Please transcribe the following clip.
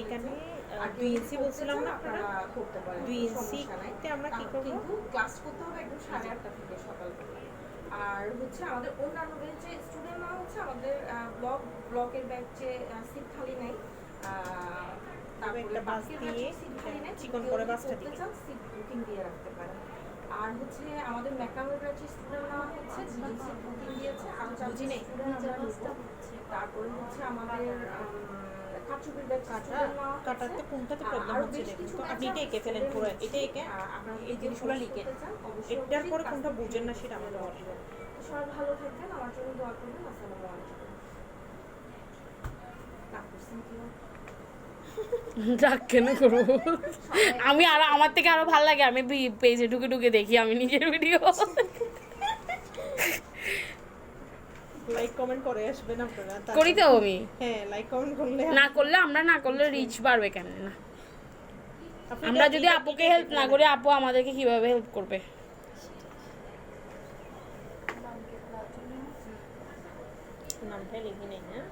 এখানে আর দুই ইঞ্চি বলছিলাম না আপনারা করতে পারেন দুই কোনো ইঞ্চি তে আমরা কি করব? কিন্তু ক্লাস করতে হবে একদম সাড়ে আটটা থেকে সকালবেলা আর হচ্ছে আমাদের অন্যান্য যে স্টুডেন্টরা হচ্ছে আমাদের ব্লক ব্লকের ব্যাচে সিট খালি নেই। তারপরে একটা বাস দিয়ে সিট চিকন করে বাসটা। চান সিট বুকিং দিয়ে রাখতে পারেন। আর হচ্ছে আমাদের মেকানোর ব্যাচের স্টুডেন্টরা হচ্ছে জিএনসি বুকিং দিয়েছে। আর নাই। স্টুডেন্ট তারপরে হচ্ছে আমাদের কাটা স্টুডেন্টরা কাটাতে কোনটাতে প্রবলেম হচ্ছে দেখুন। তো আপনি এটা এঁকে ফেলেন student পুরো এটা এঁকে এই জিনিসগুলো লিখে। এটার পরে কোনটা বুঝেন না সেটা আমাকে সবাই ভালো থাকবেন আমার জন্য দোয়া করবেন। আসসালামু আলাইকুম। রাগ কেন করব? আমি আরও আমার থেকে আরও ভালো লাগে আমি পেজে ঢুকে ঢুকে দেখি আমি নিজের ভিডিও লাইক কমেন্ট করে আসবেন আপনারা করি তো আমি। হ্যাঁ লাইক কমেন্ট করলে না করলে আমরা না করলে রিচ বাড়বে কেন না? আমরা যদি আপুকে হেল্প না করি আপু আমাদেরকে কীভাবে হেল্প করবে? নামটা লিখে নেই হ্যাঁ?